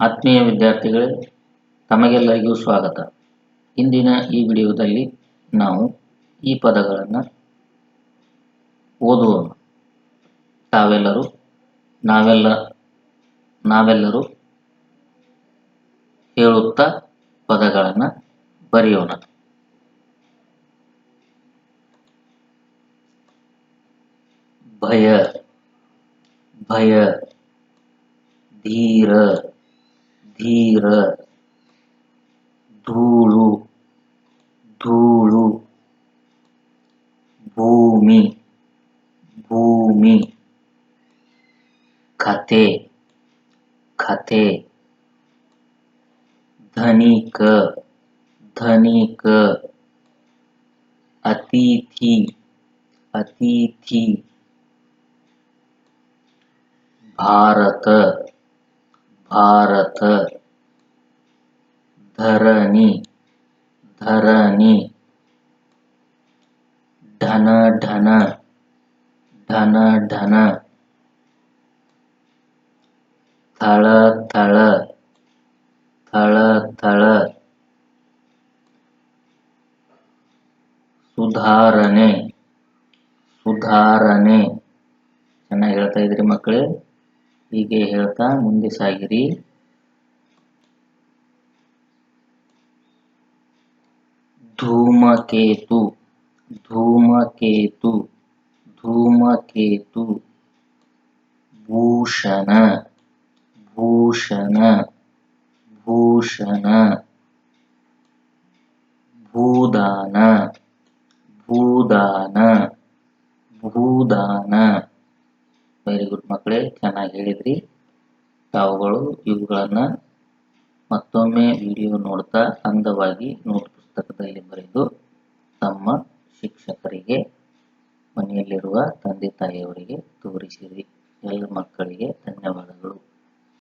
ಆತ್ಮೀಯ ವಿದ್ಯಾರ್ಥಿಗಳೇ, ತಮಗೆಲ್ಲರಿಗೂ ಸ್ವಾಗತ. ಇಂದಿನ ಈ ವಿಡಿಯೋದಲ್ಲಿ ನಾವು ಈ ಪದಗಳನ್ನು ಓದುவோಣ ತಾವೆಲ್ಲರೂ, ನಾವೆಲ್ಲ, ನಾವೆಲ್ಲರೂ ಹೇಳುತ್ತಾ ಪದಗಳನ್ನು ಬರೆಯೋಣ. ಭಯ ಭಯ, ಧೀರ. ಧೀರ ಧೂಳು ಧೂಳು. ಭೂಮಿ ಭೂಮಿ. ಕತೆ ಕತೆ ಧನಿಕ ಧನಿಕ. ಅತಿಥಿ ಅತಿಥಿ. ಭಾರತ. ಭಾರತ. ಧರಣಿ ಧರಣಿ. ಢನ ಢನ ಢನ ಢನ ಥಳ ಥಳ ಥಳ ಥಳ ಸುಧಾರಣೆ ಸುಧಾರಣೆ. ಚೆನ್ನಾಗಿ ಹೇಳ್ತಾ ಇದ್ರಿ ಮಕ್ಕಳೇ ಹೀಗೆ ಹೇಳ್ತಾ ಮುಂದೆ ಸಾಗಿರಿ. ಧೂಮಕೇತು ಧೂಮಕೇತು ಧೂಮಕೇತು ಭೂಷಣ ಭೂಷಣ ಭೂಷಣ ಭೂದಾನ ಭೂದಾನ ಭೂದಾನ. ಚೆನ್ನಾಗಿ ಹೇಳಿದ್ರಿ. ತಾವುಗಳು ಇವುಗಳನ್ನು ಮತ್ತೊಮ್ಮೆ ವಿಡಿಯೋ ನೋಡ್ತಾ ಅಂದವಾಗಿ ನೋಟ್ ಪುಸ್ತಕದಲ್ಲಿ ಬರೆದು ತಮ್ಮ ಶಿಕ್ಷಕರಿಗೆ, ಮನೆಯಲ್ಲಿರುವ ತಂದೆ ತಾಯಿಯವರಿಗೆ ತೋರಿಸಿರಿ. ಎಲ್ಲ ಮಕ್ಕಳಿಗೆ ಧನ್ಯವಾದಗಳು.